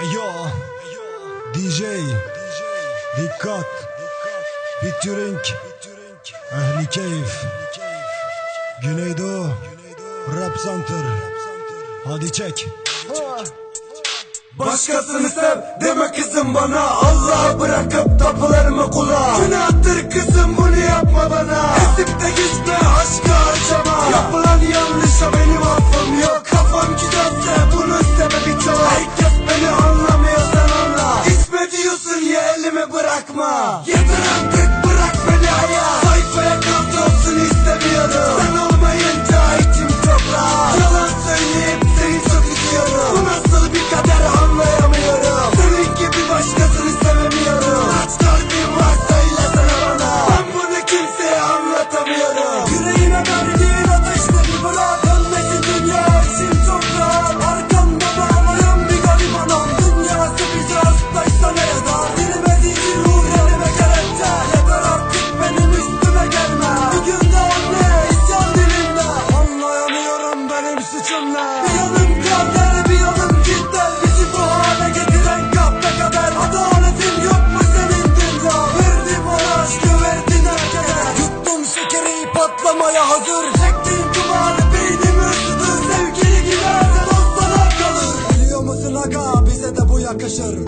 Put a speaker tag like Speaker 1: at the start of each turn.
Speaker 1: Eyo DJ Dikkat. Featuring Ehli Keyif Güneydoğu Rap Center. Hadi çek.
Speaker 2: Başkasını sev deme kızım bana. Allah'a bırakıp tapılarımı kula? Günahtır kızım bunu yapma bana. Esip Give it up. Benim suçum ne Bir yanım kader bir yanım cidden Bizi bu hale getiren kahpe kader Adaletin yok mu senin dünya? Verdim ona aşkı verdin herkese Yuttum şekeri patlamaya hazır. Çektiğim kumarı beynim ısıtır Sevgili giderse dostlara kalır Biliyor musun aga bize de bu yakışır